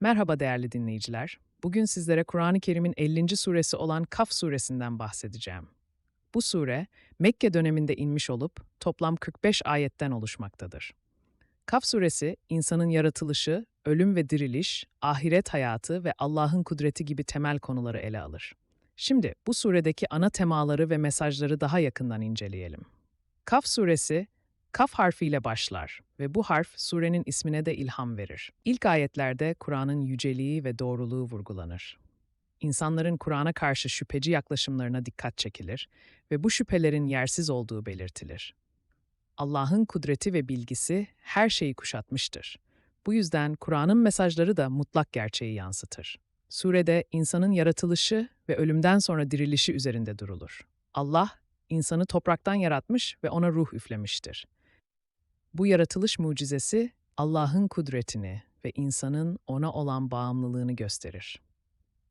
Merhaba değerli dinleyiciler. Bugün sizlere Kur'an-ı Kerim'in 50. suresi olan Kaf suresinden bahsedeceğim. Bu sure, Mekke döneminde inmiş olup toplam 45 ayetten oluşmaktadır. Kaf suresi, insanın yaratılışı, ölüm ve diriliş, ahiret hayatı ve Allah'ın kudreti gibi temel konuları ele alır. Şimdi bu suredeki ana temaları ve mesajları daha yakından inceleyelim. Kaf suresi, Kaf harfiyle başlar ve bu harf surenin ismine de ilham verir. İlk ayetlerde Kur'an'ın yüceliği ve doğruluğu vurgulanır. İnsanların Kur'an'a karşı şüpheci yaklaşımlarına dikkat çekilir ve bu şüphelerin yersiz olduğu belirtilir. Allah'ın kudreti ve bilgisi her şeyi kuşatmıştır. Bu yüzden Kur'an'ın mesajları da mutlak gerçeği yansıtır. Surede insanın yaratılışı ve ölümden sonra dirilişi üzerinde durulur. Allah, insanı topraktan yaratmış ve ona ruh üflemiştir. Bu yaratılış mucizesi Allah'ın kudretini ve insanın ona olan bağımlılığını gösterir.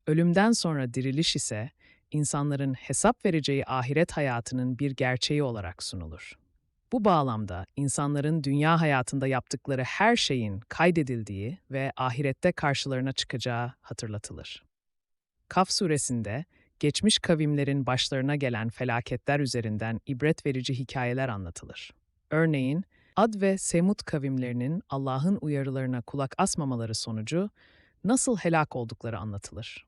Ölümden sonra diriliş ise insanların hesap vereceği ahiret hayatının bir gerçeği olarak sunulur. Bu bağlamda insanların dünya hayatında yaptıkları her şeyin kaydedildiği ve ahirette karşılarına çıkacağı hatırlatılır. Kaf suresinde geçmiş kavimlerin başlarına gelen felaketler üzerinden ibret verici hikayeler anlatılır. Örneğin, Ad ve Semut kavimlerinin Allah'ın uyarılarına kulak asmamaları sonucu nasıl helak oldukları anlatılır.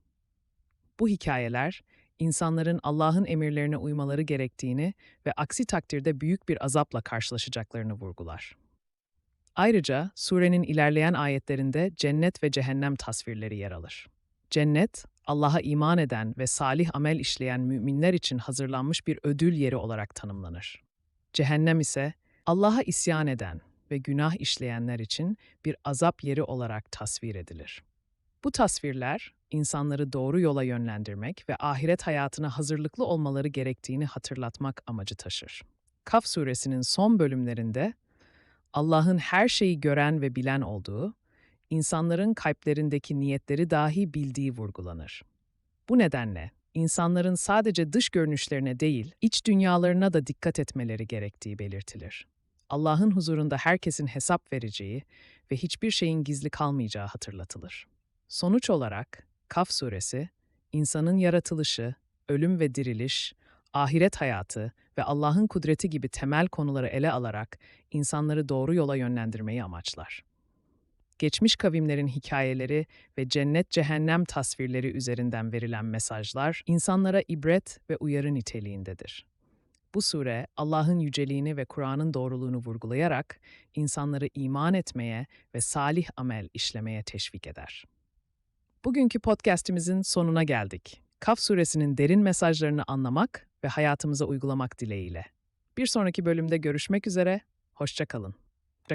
Bu hikayeler, insanların Allah'ın emirlerine uymaları gerektiğini ve aksi takdirde büyük bir azapla karşılaşacaklarını vurgular. Ayrıca surenin ilerleyen ayetlerinde cennet ve cehennem tasvirleri yer alır. Cennet, Allah'a iman eden ve salih amel işleyen müminler için hazırlanmış bir ödül yeri olarak tanımlanır. Cehennem ise Allah'a isyan eden ve günah işleyenler için bir azap yeri olarak tasvir edilir. Bu tasvirler, insanları doğru yola yönlendirmek ve ahiret hayatına hazırlıklı olmaları gerektiğini hatırlatmak amacı taşır. Kaf suresinin son bölümlerinde, Allah'ın her şeyi gören ve bilen olduğu, insanların kalplerindeki niyetleri dahi bildiği vurgulanır. Bu nedenle insanların sadece dış görünüşlerine değil, iç dünyalarına da dikkat etmeleri gerektiği belirtilir. Allah'ın huzurunda herkesin hesap vereceği ve hiçbir şeyin gizli kalmayacağı hatırlatılır. Sonuç olarak Kaf suresi, insanın yaratılışı, ölüm ve diriliş, ahiret hayatı ve Allah'ın kudreti gibi temel konuları ele alarak insanları doğru yola yönlendirmeyi amaçlar. Geçmiş kavimlerin hikayeleri ve cennet-cehennem tasvirleri üzerinden verilen mesajlar insanlara ibret ve uyarı niteliğindedir. Bu sure Allah'ın yüceliğini ve Kur'an'ın doğruluğunu vurgulayarak insanları iman etmeye ve salih amel işlemeye teşvik eder. Bugünkü podcast'imizin sonuna geldik. Kaf suresinin derin mesajlarını anlamak ve hayatımıza uygulamak dileğiyle. Bir sonraki bölümde görüşmek üzere, hoşçakalın.